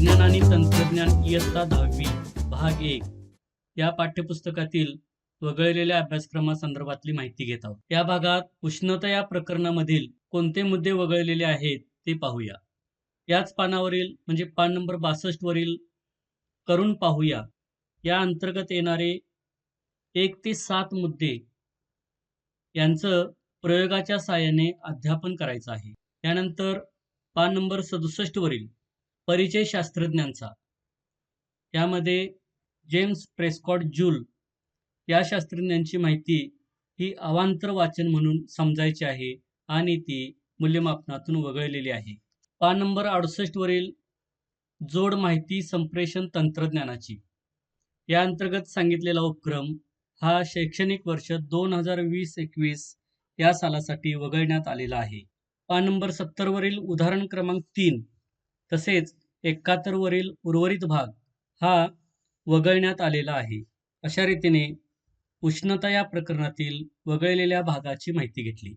विज्ञान आणि तंत्रज्ञान इयत्ता दहावी भाग एक. या पाठ्यपुस्तकातील वगळलेल्या अभ्यासक्रमासंदर्भातली माहिती घेत आहोत. या भागात उष्णता या प्रकरणामधील कोणते मुद्दे वगळलेले आहेत ते पाहूया. याच पानावरील म्हणजे पान नंबर बासष्ट वरील करून पाहूया. या अंतर्गत येणारे एक ते सात मुद्दे यांचं प्रयोगाच्या साहाय्याने अध्यापन करायचं आहे. त्यानंतर पान नंबर सदुसष्ट वरील. परिचय शास्त्रज्ञांचा यामध्ये जेम्स प्रेस्कॉट जूल या शास्त्रज्ञांची माहिती ही अवांतर वाचन म्हणून समजायची आहे आणि ती मूल्यमापनातून वगळलेली आहे. पान नंबर अडुसष्टवरील जोड माहिती संप्रेषण तंत्रज्ञानाची. या अंतर्गत सांगितलेला उपक्रम हा शैक्षणिक वर्ष दोन हजार वीस एकवीस या सालासाठी वगळण्यात आलेला आहे. पान नंबर सत्तरवरील उदाहरण क्रमांक तीन तसेच एकाहत्तर वरील उर्वरित भाग हा वगळण्यात आलेला आहे. अशा रीतीने उष्णता या प्रकरणातील वगळलेल्या भागाची माहिती घेतली.